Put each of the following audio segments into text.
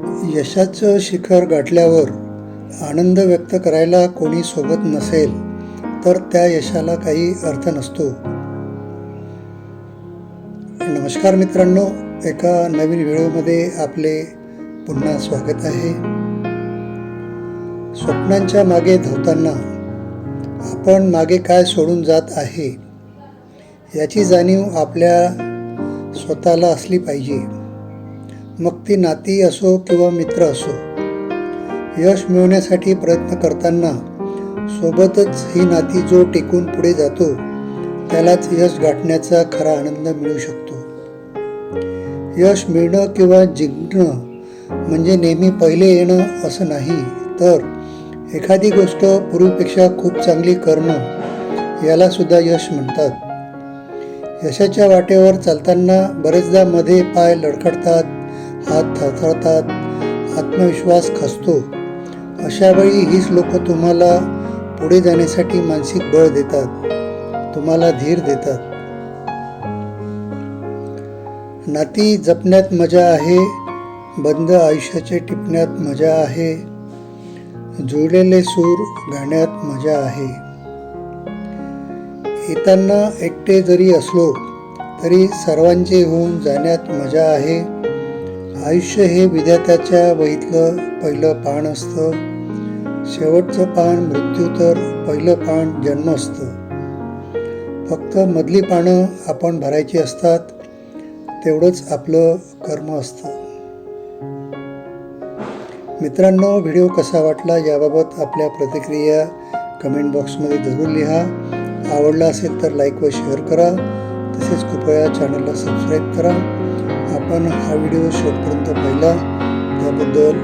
यशाचं शिखर गाठल्यावर आनंद व्यक्त करायला कोणी सोबत नसेल तर त्या यशाला काही अर्थ नसतो. नमस्कार मित्रांनो एका नवीन व्हिडिओमध्ये आपले पुन्हा स्वागत आहे. स्वप्नांच्या मागे धावताना आपण मागे काय सोडून जात आहे याची जाणीव आपल्या स्वतःला असली पाहिजे. मग ती नाती असो किंवा मित्र असो यश मिळवण्यासाठी प्रयत्न करताना सोबतच ही नाती जो टिकून पुढे जातो त्यालाच यश गाठण्याचा खरा आनंद मिळू शकतो. यश मिळणं किंवा जिंकणं म्हणजे नेहमी पहिले येणं असं नाही तर एखादी गोष्ट पूर्वीपेक्षा खूप चांगली करणं याला सुद्धा यश म्हणतात. यशाच्या वाटेवर चालताना बरेचदा मध्ये पाय लडखडतात हात थरथरतात आत्मविश्वास खचतो अशावेळी हीच लोक तुम्हाला पुढे जाण्यासाठी मानसिक बळ देतात तुम्हाला धीर देतात. नाती जपण्यात मजा आहे बंद आयुष्याचे टिपण्यात मजा आहे जुळलेले सूर गाण्यात मजा आहे. येताना एकटे जरी असलो तरी सर्वांचे होऊन जाण्यात मजा आहे. आयुष्य हे विद्यार्थ्याच्या वहीतलं पहिलं पान असतं. शेवटचं पान मृत्यू तर पहिलं पान जन्म असतं. फक्त मधली पानं आपण भरायची असतात तेवढंच आपलं कर्म असतं. मित्रांनो व्हिडिओ कसा वाटला याबाबत आपल्या प्रतिक्रिया कमेंट बॉक्समध्ये जरूर लिहा. आवडला असेल तर लाईक व शेअर करा. तसेच कृपया चॅनलला सबस्क्राईब करा. आपण हा व्हिडिओ शेवटपर्यंत पाहिला. त्याबद्दल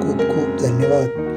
खूप खूप धन्यवाद.